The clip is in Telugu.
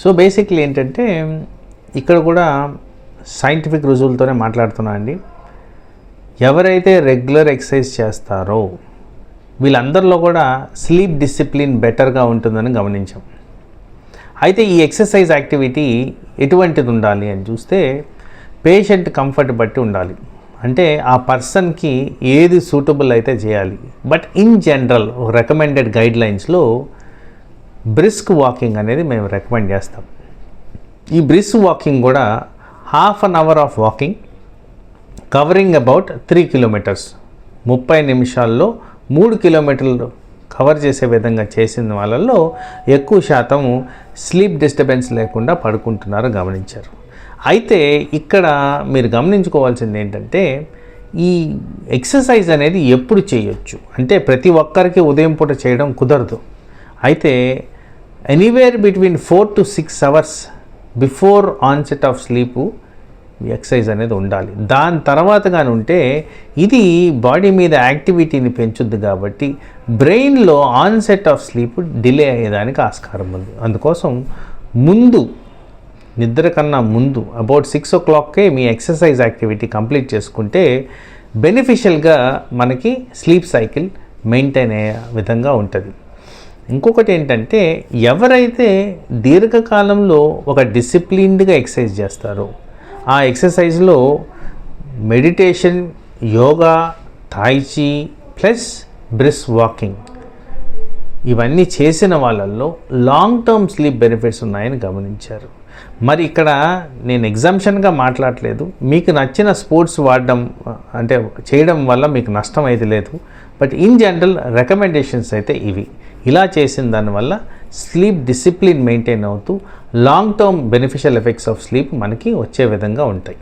సో బేసిక్లీ ఏంటంటే ఇక్కడ కూడా సైంటిఫిక్ రుజువులతోనే మాట్లాడుతున్నా అండి. ఎవరైతే రెగ్యులర్ ఎక్సర్సైజ్ చేస్తారో వీళ్ళందరిలో కూడా స్లీప్ డిసిప్లిన్ బెటర్గా ఉంటుందని గమనించాం. అయితే ఈ ఎక్సర్సైజ్ యాక్టివిటీ ఎటువంటిది ఉండాలి అని చూస్తే పేషెంట్ కంఫర్ట్ బట్టి ఉండాలి. అంటే ఆ పర్సన్కి ఏది సూటబుల్ అయితే చేయాలి. But in general recommended guide లైన్స్లో బ్రిస్క్ వాకింగ్ అనేది మేము రికమెండ్ చేస్తాం. ఈ బ్రిస్క్ వాకింగ్ కూడా half an hour of walking covering about three kilometres. ముప్పై నిమిషాల్లో మూడు కిలోమీటర్లు కవర్ చేసే విధంగా చేసిన వాళ్ళల్లో ఎక్కువ శాతం స్లీప్ డిస్టర్బెన్స్ లేకుండా పడుకుంటున్నారు గమనించారు. అయితే ఇక్కడ మీరు గమనించుకోవాల్సింది ఏంటంటే ఈ ఎక్సర్సైజ్ అనేది ఎప్పుడు చేయొచ్చు? అంటే ప్రతి ఒక్కరికి ఉదయం పూట చేయడం కుదరదు. అయితే anywhere between four to six hours before onset of sleep exercise అనేది ఉండాలి. దాని తర్వాత కానీ ఉంటే ఇది బాడీ మీద యాక్టివిటీని పెంచుద్ది కాబట్టి బ్రెయిన్లో ఆన్సెట్ ఆఫ్ స్లీప్ డిలే అయ్యేదానికి ఆస్కారం ఉంది. అందుకోసం ముందు నిద్ర కన్నా ముందు అబౌట్ సిక్స్ ఓ క్లాక్కే మీ ఎక్సర్సైజ్ యాక్టివిటీ కంప్లీట్ చేసుకుంటే బెనిఫిషియల్గా మనకి స్లీప్ సైకిల్ మెయింటైన్ అయ్యే విధంగా ఉంటుంది. ఇంకొకటి ఏంటంటే ఎవరైతే దీర్ఘకాలంలో ఒక డిసిప్లిన్డ్గా ఎక్సర్సైజ్ చేస్తారో ఆ ఎక్సర్సైజ్లో meditation yoga tai chi plus brisk walking ఇవన్నీ చేసిన వాళ్ళల్లో లాంగ్ టర్మ్ స్లీప్ బెనిఫిట్స్ ఉన్నాయని గమనించారు. మరి ఇక్కడ నేను ఎగ్జామ్షన్గా మాట్లాడలేదు. మీకు నచ్చిన స్పోర్ట్స్ వాడడం అంటే చేయడం వల్ల మీకు నష్టం అయితే లేదు. బట్ ఇన్ జనరల్ రికమెండేషన్స్ అయితే ఇవి. ఇలా చేసిన దానివల్ల స్లీప్ డిసిప్లిన్ మెయింటైన్ అవుతూ long term beneficial effects of sleep మనకి వచ్చే విధంగా ఉంటాయి.